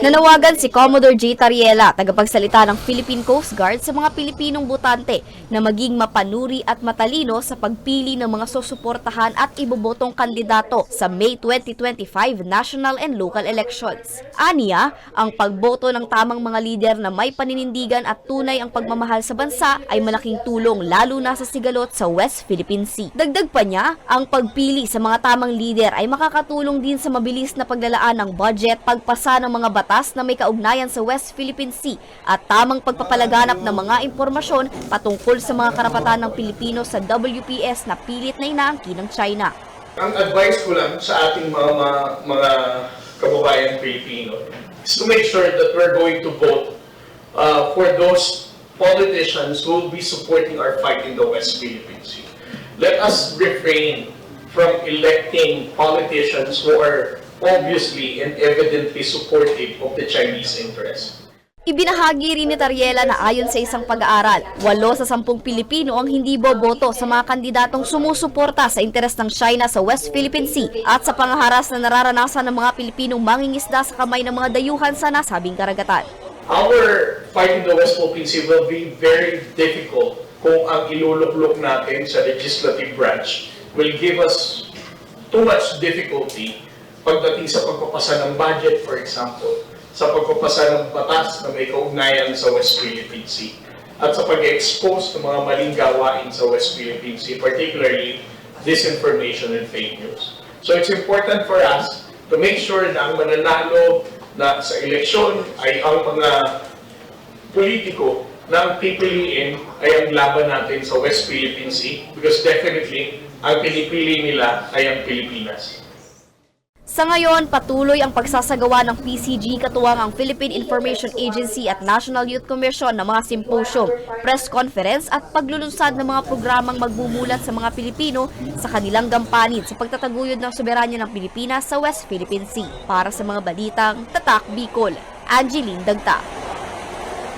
Nanawagan si Commodore J. Tariela, tagapagsalita ng Philippine Coast Guard sa mga Pilipinong butante na maging mapanuri at matalino sa pagpili ng mga susuportahan at ibobotong kandidato sa May 2025 national and local elections. Aniya, ang pagboto ng tamang mga lider na may paninindigan at tunay ang pagmamahal sa bansa ay malaking tulong lalo na sa sigalot sa West Philippine Sea. Dagdag pa niya, ang pagpili sa mga tamang lider ay makakatulong din sa mabilis na paglalaan ng budget, pagpasa ng mga batas na may kaugnayan sa West Philippine Sea at tamang pagpapalaganap ng mga impormasyon patungkol sa mga karapatan ng Pilipino sa WPS na pilit na inaangkin ng China. Ang advice ko lang sa ating mga mga, mga kababayan Pilipino is to make sure that we're going to vote uh, for those politicians who will be supporting our fight in the West Philippine Sea. Let us refrain from electing politicians who are obviously and evidently supportive of the Chinese interests. Ibinahagi rin ni Tariela na ayon sa isang pag-aaral, walo sa sampung Pilipino ang hindi boboto sa mga kandidatong sumusuporta sa interes ng China sa West Philippine Sea at sa pangaharas na nararanasan ng mga Pilipinong mangingisda sa kamay ng mga dayuhan sa nasabing karagatan. Our fight in the West Philippine Sea will be very difficult kung ang iluluklok natin sa legislative branch will give us too much difficulty pagdating sa pagpapasa ng budget, for example, sa pagpapasa ng batas na may kaugnayan sa West Philippine Sea, at sa pag-expose ng mga maling gawain sa West Philippine Sea, particularly disinformation and fake news. So it's important for us to make sure na ang mananalo na sa eleksyon ay ang mga politiko na ang pipiliin ay ang laban natin sa West Philippine Sea because definitely ang pinipili nila ay ang Pilipinas. Sa ngayon, patuloy ang pagsasagawa ng PCG katuwang ang Philippine Information Agency at National Youth Commission ng mga symposium, press conference at paglulunsad ng mga programang magmumulat sa mga Pilipino sa kanilang gampanin sa pagtataguyod ng soberanya ng Pilipinas sa West Philippine Sea. Para sa mga balitang Tatak Bicol, Angeline Dagta.